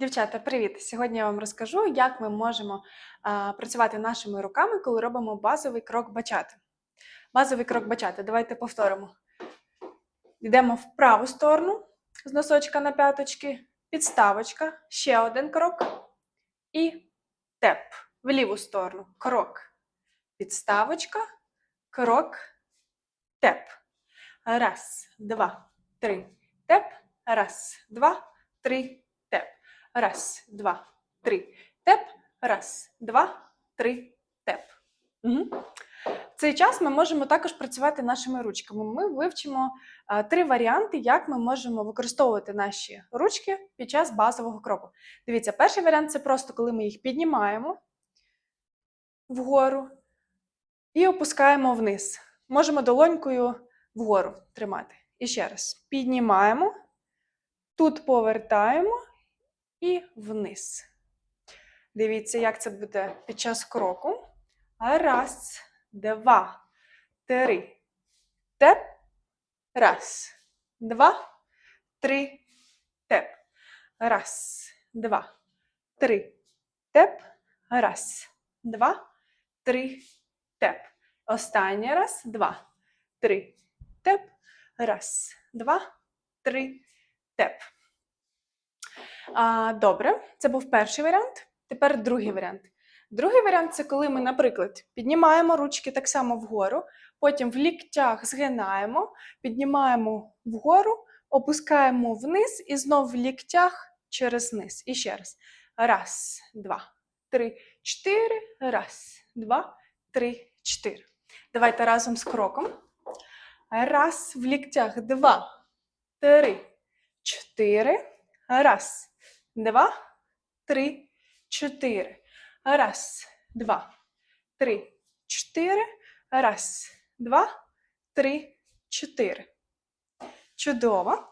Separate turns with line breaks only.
Дівчата, привіт! Сьогодні я вам розкажу, як ми можемо а, працювати нашими руками, коли робимо базовий крок бачати. Базовий крок бачати. Давайте повторимо. Йдемо в праву сторону з носочка на п'яточки, підставочка, ще один крок і теп. В ліву сторону. Крок. Підставочка, крок, теп. Раз, два, три, теп. Раз, два, три. Раз, два, три, теп. Раз, два, три, теп. Угу. В цей час ми можемо також працювати нашими ручками. Ми вивчимо а, три варіанти, як ми можемо використовувати наші ручки під час базового кроку. Дивіться, перший варіант це просто коли ми їх піднімаємо вгору і опускаємо вниз. Можемо долонькою вгору тримати. І ще раз піднімаємо, тут повертаємо і вниз. Дивіться, як це буде під час кроку. Раз, два, три. Теп. Раз, два, три. Теп. Раз, два, три. Теп. Раз, два, три. Теп. Останній раз. Два, три. Теп. Раз, два, три. Теп. А, добре, це був перший варіант. Тепер другий варіант. Другий варіант це коли ми, наприклад, піднімаємо ручки так само вгору, потім в ліктях згинаємо, піднімаємо вгору, опускаємо вниз і знов в ліктях через низ. І ще раз. Раз, два, три, чотири. Раз, два, три, чотири. Давайте разом з кроком. Раз, в ліктях, два, три, чотири. Раз, два, три, чотири. Раз, два, три, чотири. Раз, два, три, чотири. Чудово.